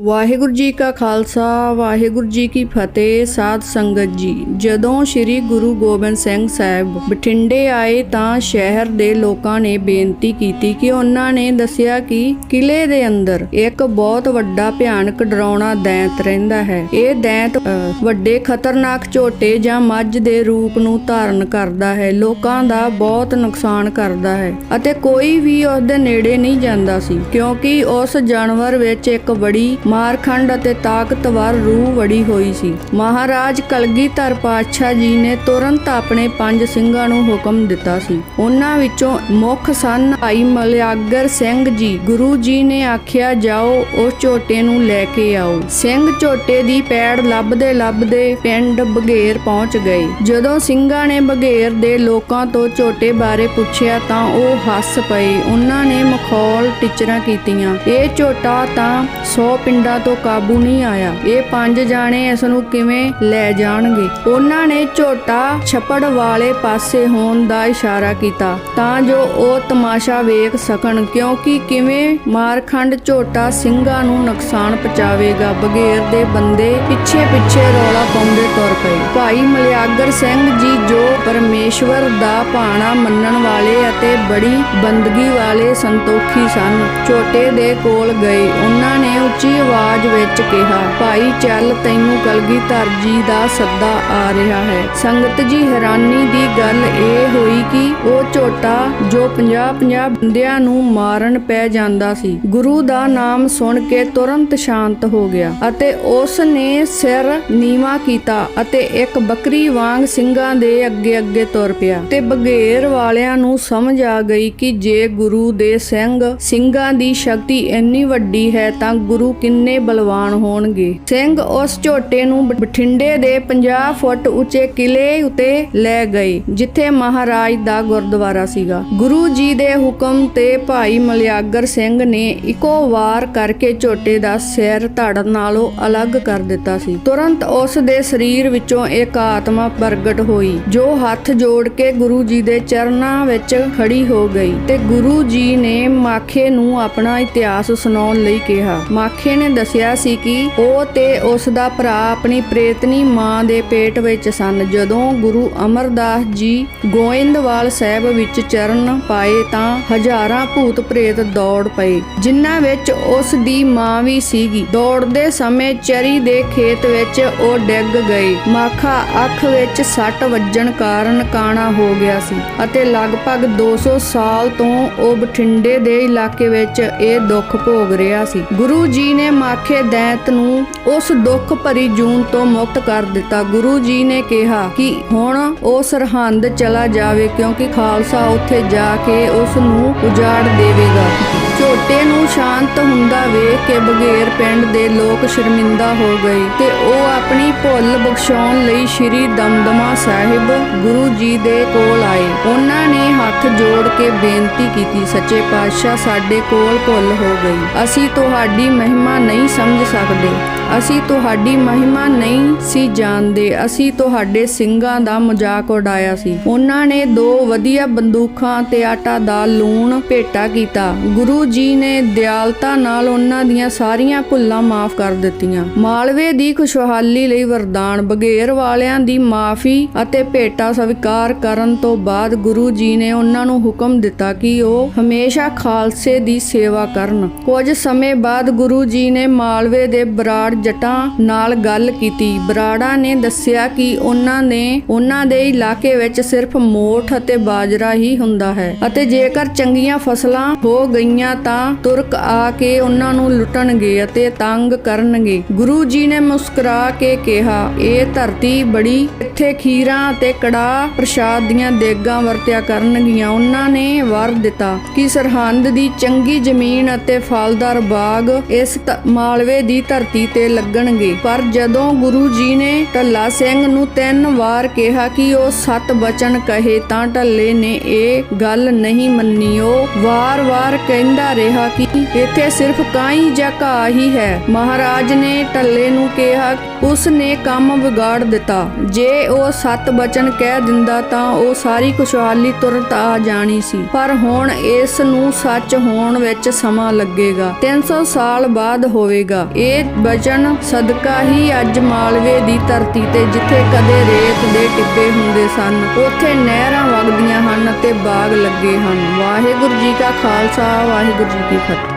ਵਾਹਿਗੁਰੂ ਜੀ ਕਾ ਖਾਲਸਾ, ਵਾਹਿਗੁਰੂ ਜੀ ਕੀ ਫਤਿਹ, ਸਾਧ ਸੰਗਤ ਜੀ। ਜਦੋਂ ਸ੍ਰੀ ਗੁਰੂ ਗੋਬਿੰਦ ਸਿੰਘ ਸਾਹਿਬ ਬਠਿੰਡੇ ਆਏ ਤਾਂ ਸ਼ਹਿਰ ਦੇ ਲੋਕਾਂ ਨੇ ਬੇਨਤੀ ਕੀਤੀ ਕਿ ਉਹਨਾਂ ਨੇ ਦੱਸਿਆ ਕਿ ਕਿਲੇ ਦੇ ਅੰਦਰ ਇੱਕ ਬਹੁਤ ਵੱਡਾ ਭਿਆਨਕ ਡਰਾਉਣਾ ਦੈਂਤ ਰਹਿੰਦਾ ਹੈ। ਇਹ ਦੈਂਤ ਵੱਡੇ ਖਤਰਨਾਕ ਝੋਟੇ ਜਾਂ ਮੱਝ ਦੇ ਰੂਪ ਨੂੰ ਧਾਰਨ ਕਰਦਾ ਹੈ, ਲੋਕਾਂ ਦਾ ਬਹੁਤ ਨੁਕਸਾਨ ਕਰਦਾ ਹੈ ਅਤੇ ਕੋਈ ਵੀ ਉਸ ਦੇ ਨੇੜੇ ਨਹੀਂ ਜਾਂਦਾ ਸੀ, ਕਿਉਂਕਿ ਉਸ ਜਾਨਵਰ ਵਿੱਚ ਇੱਕ ਬੜੀ ਮਾਰਖੰਡ ਅਤੇ ਤਾਕਤਵਰ ਰੂਹ ਵੜੀ ਹੋਈ ਸੀ। ਮਹਾਰਾਜ ਕਲਗੀਧਰ ਪਾਤਸ਼ਾਹ ਜੀ ਨੇ ਤੁਰੰਤ ਆਪਣੇ ਪੰਜ ਸਿੰਘਾਂ ਨੂੰ ਹੁਕਮ ਦਿੱਤਾ ਸੀ। ਉਹਨਾਂ ਵਿੱਚੋਂ ਮੁੱਖ ਸਨ ਭਾਈ ਮਲਿਆਗਰ ਸਿੰਘ ਜੀ। ਗੁਰੂ ਜੀ ਨੇ ਆਖਿਆ, ਜਾਓ, ਉਸ ਝੋਟੇ ਨੂੰ ਲੈ ਕੇ ਆਓ। ਸਿੰਘ ਝੋਟੇ ਦੀ ਪੈੜ ਲੱਭਦੇ ਲੱਭਦੇ ਪਿੰਡ ਬਘੇਰ ਪਹੁੰਚ ਗਏ। ਜਦੋਂ ਸਿੰਘਾਂ ਨੇ ਬਘੇਰ ਦੇ ਲੋਕਾਂ ਤੋਂ ਝੋਟੇ ਬਾਰੇ ਪੁੱਛਿਆ ਤਾਂ ਉਹ ਹੱਸ ਪਏ। ਉਹਨਾਂ ਨੇ ਮਖੌਲ ਟਿਚਰਾਂ ਕੀਤੀਆਂ, ਇਹ ਝੋਟਾ ਤਾਂ 100 ਪਿੰਡਾਂ ਤੋਂ ਕਾਬੂ ਨਹੀਂ ਆਇਆ। ਇਹ ਪੰਜ ਜਾਣੇ ਇਸ ਨੂੰ ਕਿਵੇਂ ਲੈ ਜਾਣਗੇ? ਉਹਨਾਂ ਨੇ ਝੋਟਾ ਛਪੜ ਵਾਲੇ ਪਾਸੇ ਹੋਣ ਦਾ ਇਸ਼ਾਰਾ ਕੀਤਾ। ਤਾਂ ਜੋ ਉਹ ਤਮਾਸ਼ਾ ਵੇਖ ਸਕਣ, ਕਿਉਂਕਿ ਕਿਵੇਂ ਮਾਰਖੰਡ ਝੋਟਾ ਸਿੰਘਾਂ ਨੂੰ ਨੁਕਸਾਨ ਪਹੁੰਚਾਵੇਗਾ, ਬਗੇਰ ਦੇ ਬੰਦੇ ਪਿੱਛੇ ਪਿੱਛੇ ਰੌਲਾ ਪਾਉਂਦੇ ਤੁਰ ਪਏ। ਭਾਈ ਮਲਿਆਗਰ ਸਿੰਘ ਜੀ ਜੋ ਪਰਮੇਸ਼ਵਰ ਦਾ ਭਾਣਾ ਮੰਨਣ ਵਾਲੇ ਅਤੇ ਬੜੀ ਬੰਦਗੀ ਵਾਲੇ ਸੰਤੋਖੀ ਸਨ, ਝੋਟੇ ਦੇ ਕੋਲ ਗਏ। ਉਹਨਾਂ ਨੇ ਉੱਚੀ ਆਵਾਜ਼ ਵਿੱਚ ਕਿਹਾ, ਭਾਈ, ਚੱਲ ਤੈਨੂੰ ਕਲਗੀਧਰ ਜੀ ਦਾ ਸੱਦਾ ਆ ਰਿਹਾ ਹੈ। ਸੰਗਤ ਜੀ ਹੈਰਾਨੀ ਦੀ ਗੱਲ ਇਹ ਹੋਈ ਕਿ ਉਹ ਝੋਟਾ ਜੋ 50-50 ਬੰਦਿਆਂ ਨੂੰ ਮਾਰਨ ਪੈ ਜਾਂਦਾ ਸੀ, ਗੁਰੂ ਦਾ ਨਾਮ ਸੁਣ ਕੇ ਤੁਰੰਤ ਸ਼ਾਂਤ ਹੋ ਗਿਆ ਅਤੇ ਉਸ ਨੇ ਸਿਰ ਨੀਵਾ ਕੀਤਾ ਅਤੇ ਇੱਕ ਬੱਕਰੀ ਵਾਂਗ ਸਿੰਘਾਂ ਦੇ ਅੱਗੇ ਅੱਗੇ ਤੁਰ ਪਿਆ। ਤੇ ਬਗੇਰ ਵਾਲਿਆਂ ਨੂੰ ਸਮਝ ਆ ਗਈ ਕਿ ਜੇ ਗੁਰੂ ਦੇ ਸਿੰਘ ਸਿੰਘਾਂ ਦੀ ਸ਼ਕਤੀ ਇੰਨੀ ਵੱਡੀ ਹੈ ਤਾਂ ਗੁਰੂ ਕਿੰਨੇ ਬਲਵਾਨ ਹੋਣਗੇ। ਸਿੰਘ ਉਸ ਝੋਟੇ ਨੂੰ ਬ- ਬਠਿੰਡੇ ਦੇ 50 ਫੁੱਟ ਉੱਚੇ ਕਿਲੇ ਉਤੇ ਲੈ ਗਏ, ਜਿੱਥੇ ਮਹਾਰਾਜ ਦਾ ਗੁਰਦੁਆਰਾ ਸੀਗਾ। ਗੁਰੂ ਜੀ ਦੇ ਹੁਕਮ ਤੇ ਭਾਈ ਮਲਿਆਗਰ ਸਿੰਘ ਨੇ ਇੱਕੋ ਵਾਰ ਕਰਕੇ ਝੋਟੇ ਦਾ ਸਿਰ ਧੜ ਨਾਲੋਂ ਅਲੱਗ ਕਰ ਦਿੱਤਾ ਸੀ। ਤੁਰੰਤ ਉਸ ਦੇ ਸਰੀਰ ਵਿੱਚੋਂ ਇੱਕ ਆਤਮਾ ਪ੍ਰਗਟ ਹੋਈ, ਜੋ ਹੱਥ ਜੋੜ ਕੇ ਗੁਰੂ ਜੀ ਦੇ ਚਰਨਾਂ ਵਿੱਚ ਖੜੀ ਹੋ ਗਈ ਤੇ ਗੁਰੂ ਜੀ ਨੇ ਮਾਖੇ ਨੂੰ ਆਪਣਾ ਇਤਿਹਾਸ ਸੁਣਾਉਣ ਲਈ ਕਿਹਾ। ਮਾਖੇ ਨੇ ਦੱਸਿਆ ਸੀ ਕਿ ਉਹ ਤੇ ਉਸ ਦਾ ਭਰਾ ਆਪਣੀ ਪ੍ਰੇਤਨੀ ਮਾਂ ਦੇ ਪੇਟ ਵਿੱਚ ਸਨ। ਜਦੋਂ ਗੁਰੂ ਅਮਰਦਾਸ ਜੀ ਗੋਇੰਦਵਾਲ ਸਾਹਿਬ ਵਿੱਚ ਚਰਨ ਪਾਏ ਤਾਂ ਹਜ਼ਾਰਾਂ ਭੂਤ ਪ੍ਰੇਤ ਦੌੜ ਪਏ, ਜਿਨ੍ਹਾਂ ਵਿੱਚ ਉਸ ਦੀ ਮਾਂ ਵੀ ਸੀਗੀ। ਦੌੜਦੇ ਸਮੇਂ ਚਰੀ ਦੇ ਖੇਤ ਵਿੱਚ ਉਹ ਡਿੱਗ ਗਏ। ਮਾਖਾ ਅੱਖ ਵਿੱਚ ਸੱਟ ਵੱਜਣ ਕਾਰਨ ਕਾਣਾ ਹੋ ਗਿਆ ਸੀ ਅਤੇ ਲਗਭਗ 200 ਸਾਲ ਤੋਂ ਉਹ ਬਠਿੰਡੇ ਦੇ ਇਲਾਕੇ ਵਿੱਚ ਇਹ ਦੁੱਖ ਭੋਗ ਰਿਹਾ ਸੀ। ਗੁਰੂ ਜੀ ਨੇ ਮਾਖੇ ਦੈਂਤ ਨੂੰ ਉਸ ਦੁੱਖ ਭਰੀ ਜੂਨ ਤੋਂ ਮੁਕਤ ਕਰ ਦਿੱਤਾ। ਗੁਰੂ ਜੀ ਨੇ ਕਿਹਾ ਕਿ ਹੁਣ ਉਹ ਸਰਹੰਦ ਚਲਾ ਜਾਵੇ ਕਿਉਂਕਿ ਖਾਲਸਾ ਉੱਥੇ ਜਾ ਕੇ ਉਸ ਨੂੰ ਉਜਾੜ ਦੇਵੇਗਾ। ਝੋਟੇ ਨੂੰ ਸ਼ਾਂਤ ਹੁੰਦਾ ਵੇਖ ਕੇ ਬਗੇਰ ਪਿੰਡ ਦੇ ਲੋਕ ਸ਼ਰਮਿੰਦਾ ਹੋ ਗਏ ਤੇ ਉਹ ਆਪਣੀ ਭੁੱਲ ਬਖਸ਼ਾਉਣ ਲਈ ਸ਼੍ਰੀ ਦਮਦਮਾ ਸਾਹਿਬ ਗੁਰੂ ਜੀ ਦੇ ਕੋਲ ਆਏ। ਉਹਨਾਂ ਨੇ ਹੱਥ ਜੋੜ ਕੇ ਬੇਨਤੀ ਕੀਤੀ, ਸੱਚੇ ਪਾਤਸ਼ਾਹ, ਸਾਡੇ ਕੋਲ ਭੁੱਲ ਹੋ ਗਈ। ਅਸੀਂ ਤੁਹਾਡੀ ਮਹਿਮਾ ਨਹੀਂ ਸਮਝ ਸਕਦੇ। ਅਸੀਂ ਤੁਹਾਡੀ ਮਹਿਮਾ ਨਹੀਂ ਸੀ ਜਾਣਦੇ। ਅਸੀਂ ਤੁਹਾਡੇ ਸਿੰਘਾਂ ਦਾ ਮਜ਼ਾਕ ਉਡਾਇਆ ਸੀ। ਉਹਨਾਂ ਨੇ ਦੋ ਵਧੀਆ ਬੰਦੂਕਾਂ ਤੇ ਆਟਾ ਦਾ ਲੂਣ ਭੇਟਾ ਕੀਤਾ। ਗੁਰੂ ਜੀ ਨੇ ਦਿਆਲਤਾ ਨਾਲ ਉਹਨਾਂ ਦੀਆਂ ਸਾਰੀਆਂ ਭੁੱਲਾਂ ਮਾਫ ਕਰ ਦਿੱਤੀਆਂ। ਮਾਲਵੇ ਦੀ ਖੁਸ਼ਹਾਲੀ ਲਈ ਵਰਦਾਨ, ਬਗੇਰ ਵਾਲਿਆਂ ਦੀ ਮਾਫੀ ਅਤੇ ਭੇਟਾ ਸਵੀਕਾਰ ਕਰਨ ਤੋਂ ਬਾਅਦ ਗੁਰੂ ਜੀ ਨੇ ਉਹਨਾਂ ਨੂੰ ਹੁਕਮ ਦਿੱਤਾ ਕਿ ਉਹ ਹਮੇਸ਼ਾ ਖਾਲਸੇ ਦੀ ਸੇਵਾ ਕਰਨ। ਕੁਝ ਸਮੇਂ ਬਾਅਦ ਗੁਰੂ ਜੀ ਨੇ ਮਾਲਵੇ ਦੇ ਬਰਾੜ ਜੱਟਾਂ ਨਾਲ ਗੱਲ ਕੀਤੀ। ਬਰਾੜਾ ਨੇ ਦੱਸਿਆ ਕਿ ਉਹਨਾਂ ਨੇ ਉਹਨਾਂ ਦੇ ਇਲਾਕੇ ਵਿੱਚ ਸਿਰਫ ਮੋਠ ਅਤੇ ਬਾਜਰਾ ਹੀ ਹੁੰਦਾ ਹੈ ਅਤੇ ਜੇਕਰ ਚੰਗੀਆਂ ਫਸਲਾਂ ਹੋ ਗਈਆਂ ਤਾਂ ਤੁਰਕ ਆ ਕੇ ਉਹਨਾਂ ਨੂੰ ਲੁੱਟਣਗੇ ਅਤੇ ਤੰਗ ਕਰਨਗੇ। ਗੁਰੂ ਜੀ ਨੇ ਮੁਸਕਰਾ ਕੇ ਕਿਹਾ, ਇਹ ਧਰਤੀ ਬੜੀ ਇੱਥੇ ਖੀਰਾਂ ਅਤੇ ਕੜਾ ਪ੍ਰਸ਼ਾਦ ਦੀਆਂ ਦੇਗਾਂ ਵਰਤਿਆ ਕਰਨਗੀਆਂ। ਉਹਨਾਂ ਨੇ ਵਰ ਦਿੱਤਾ ਕਿ ਸਰਹੰਦ ਦੀ ਚੰਗੀ ਜ਼ਮੀਨ ਅਤੇ ਫਲਦਾਰ ਬਾਗ ਇਸ ਮਾਲਵੇ ਦੀ ਧਰਤੀ ਤੇ ਲੱਗਣਗੇ। ਪਰ ਜਦੋਂ ਗੁਰੂ ਜੀ ਨੇ ਢੱਲਾ ਸਿੰਘ ਨੂੰ ਤਿੰਨ ਵਾਰ ਕਿਹਾ ਕਿ ਉਹ ਸੱਤ ਬਚਨ ਕਹੇ ਤਾਂ ਢੱਲੇ ਨੇ ਇਹ ਗੱਲ ਨਹੀਂ ਮੰਨੀ ਉਹ ਵਾਰ-ਵਾਰ ਕਹਿੰਦਾ ਰਿਹਾ ਕਿ ਇੱਥੇ ਸਿਰਫ ਕਾਈ ਜਾਂ ਘਾਹ ਹੀ ਹੈ। ਮਹਾਰਾਜ ਨੇ ਢੱਲੇ ਨੂੰ ਕਿਹਾ ਉਸ ਨੇ ਕੰਮ ਵਿਗਾੜ ਦਿੱਤਾ। ਜੇ ਉਹ ਸੱਤ ਬਚਨ ਕਹਿ ਦਿੰਦਾ ਤਾਂ ਉਹ ਸਾਰੀ ਖੁਸ਼ਹਾਲੀ ਤੁਰੰਤ ਆ ਜਾਣੀ ਸੀ। ਪਰ ਹੁਣ ਇਸ ਨੂੰ ਸੱਚ ਹੋਣ ਵਿੱਚ ਸਮਾਂ ਲੱਗੇਗਾ। 300 ਸਾਲ ਬਾਅਦ ਹੋਵੇਗਾ। ਇਹ ਬਚਨ ਸਦਕਾ ਹੀ ਅੱਜ ਮਾਲਵੇ ਦੀ ਧਰਤੀ ਤੇ ਜਿੱਥੇ ਕਦੇ ਰੇਤ ਦੇ ਟਿੱਬੇ ਹੁੰਦੇ ਸਨ, ਉੱਥੇ ਨਹਿਰਾਂ ਵਗਦੀਆਂ ਹਨ ਅਤੇ ਬਾਗ ਲੱਗੇ ਹਨ। ਵਾਹਿਗੁਰੂ ਜੀ ਕਾ ਖਾਲਸਾ, ਵਾਹਿਗੁਰੂ ਜੀ ਕੀ ਫਤਿਹ।